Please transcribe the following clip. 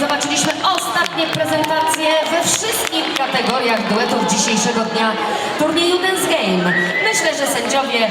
zobaczyliśmy ostatnie prezentacje we wszystkich kategoriach duetów dzisiejszego dnia turnieju Dance Game. Myślę, że sędziowie